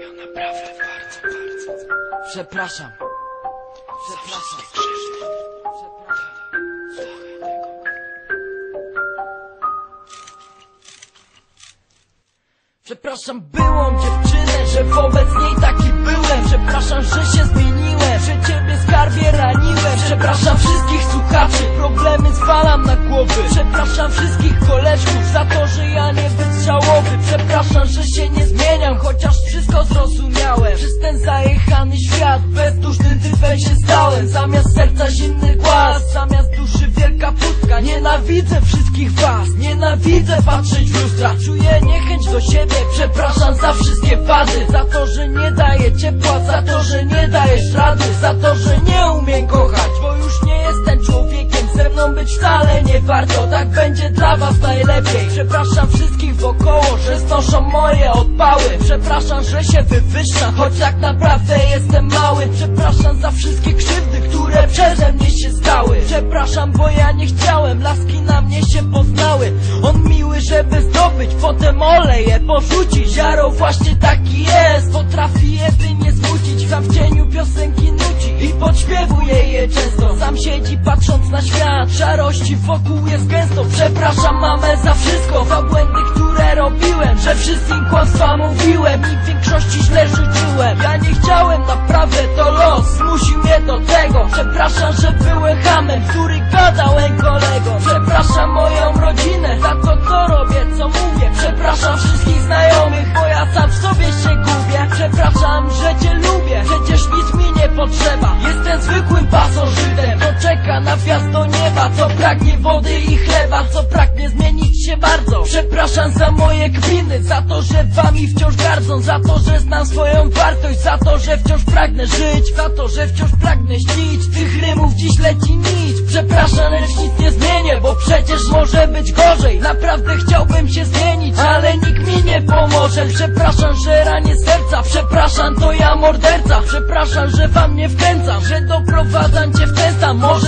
Ja naprawdę bardzo, bardzo Przepraszam. Przepraszam. Przepraszam. Przepraszam byłą dziewczynę, że wobec niej taki byłem Przepraszam, że się zmieniłem, zwalam na głowy. Przepraszam wszystkich koleżków za to, że ja nie wytrzałowy Przepraszam, że się nie zmieniam, chociaż wszystko zrozumiałem. Przez ten zajechany świat, bezdusznym typem się stałem. Zamiast serca zimny głaz, zamiast duszy wielka pustka. Nienawidzę wszystkich was, nienawidzę patrzeć w lustra. Czuję niechęć do siebie, przepraszam za wszystkie wady. Za to, że nie daję ciepła, za to, że nie dajesz rady Za to, że nie umiem kochać, bo już nie jestem człowiekiem. Ze mną być wcale warto, tak będzie dla was najlepiej. Przepraszam wszystkich wokoło, że znoszą moje odpały. Przepraszam, że się wywyższam, choć tak naprawdę jestem mały. Przepraszam za wszystkie krzywdy, które przeze mnie się stały. Przepraszam, bo ja nie chciałem, laski na mnie się poznały. On miły, żeby zdobyć, potem oleje porzucić. Ziaro właśnie taki jest, potrafi jedynie zmucić Sam w cieniu piosenki nuci i podśpiewuje je często Sam siedzi patrząc na świat, szarości wokół jest gęsto Przepraszam mamę za wszystko, za błędy, które robiłem Że wszystkim kłamstwa mówiłem i w większości źle życzyłem. Ja nie chciałem, naprawdę to los. Zmusił mnie do tego. Przepraszam, że byłem hamem, który gadałem kolego Przepraszam moją rodzinę za to wody i chleba, co pragnie zmienić się bardzo. Przepraszam za moje kpiny, za to, że wami wciąż gardzą Za to, że znam swoją wartość, za to, że wciąż pragnę żyć Za to, że wciąż pragnę śnić, tych rymów dziś leci nić. Przepraszam, lecz nic nie zmienię, bo przecież może być gorzej. Naprawdę chciałbym się zmienić, ale nikt mi nie pomoże. Przepraszam, że ranię serca, przepraszam, to ja morderca. Przepraszam, że wam nie wkręcam, że doprowadzam cię w ten stan Może